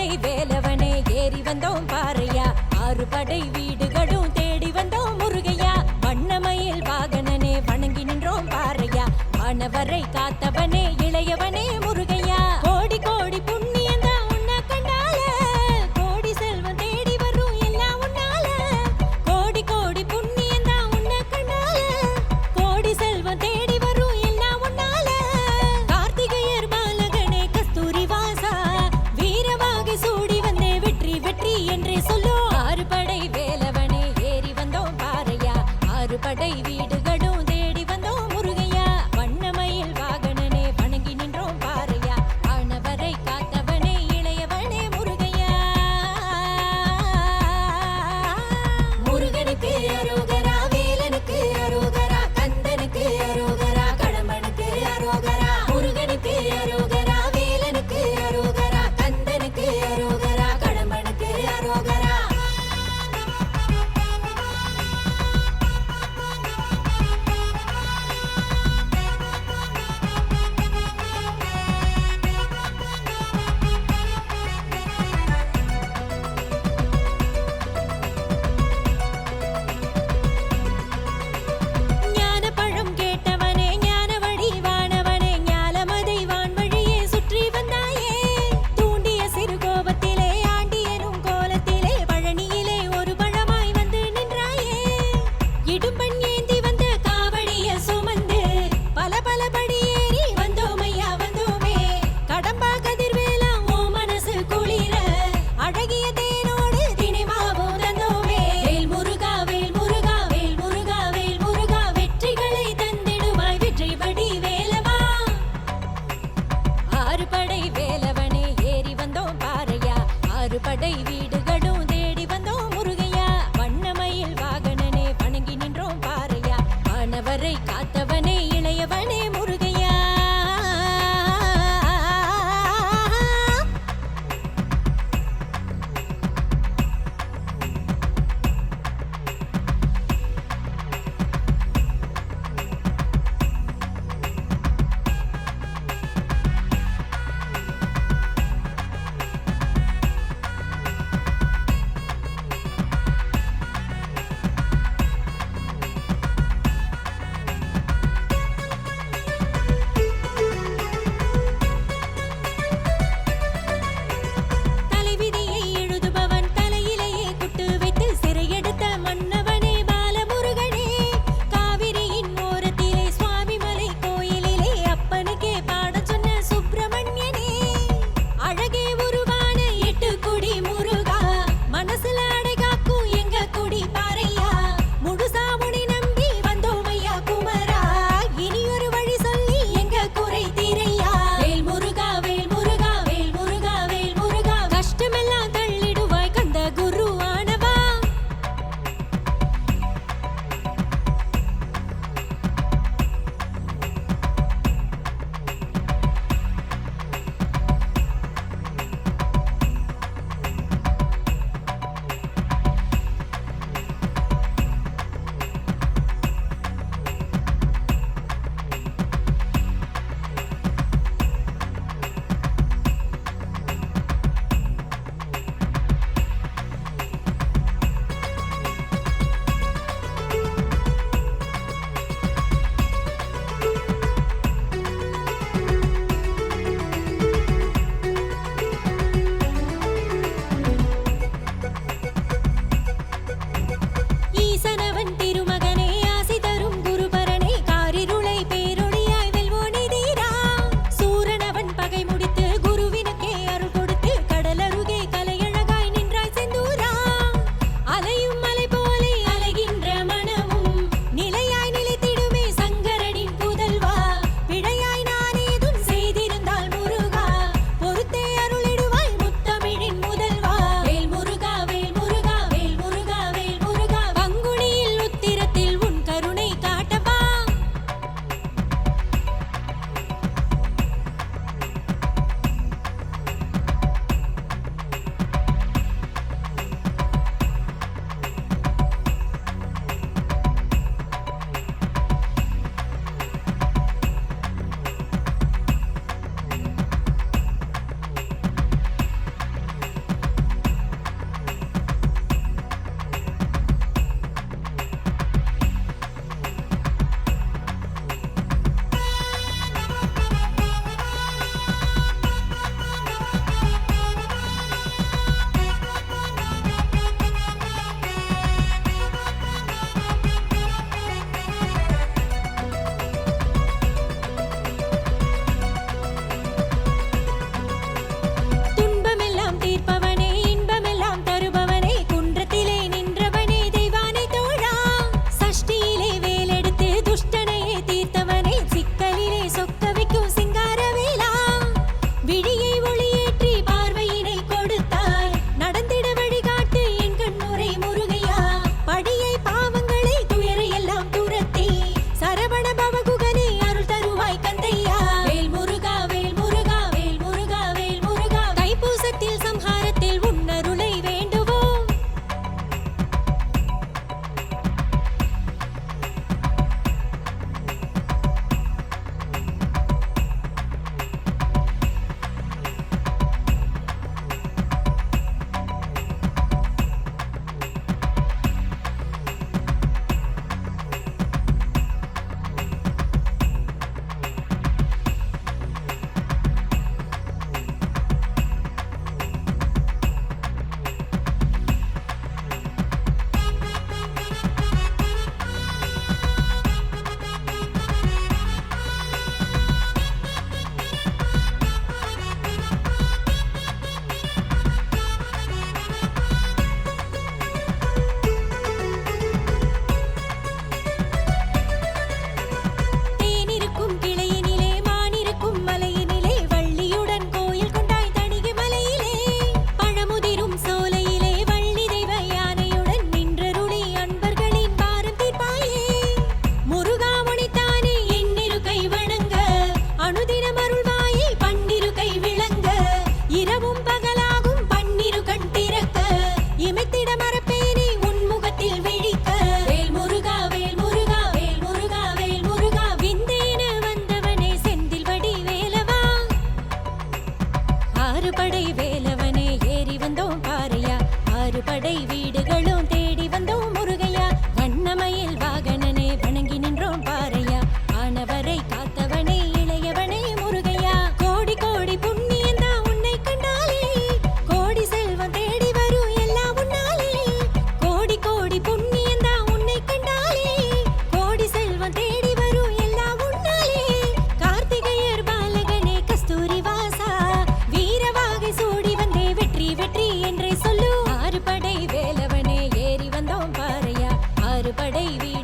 படை வேலவனே ஏறி வந்தோம் பாறையா. ஆறு படை வீடுகளும் தேடி வந்தோம் முருகையா. வண்ணமயில் வாகனனே வணங்கி நின்றோம் பாறையா. வானவரை ஒரு படை வீடு. ஒரு படை வீடு. படை வீ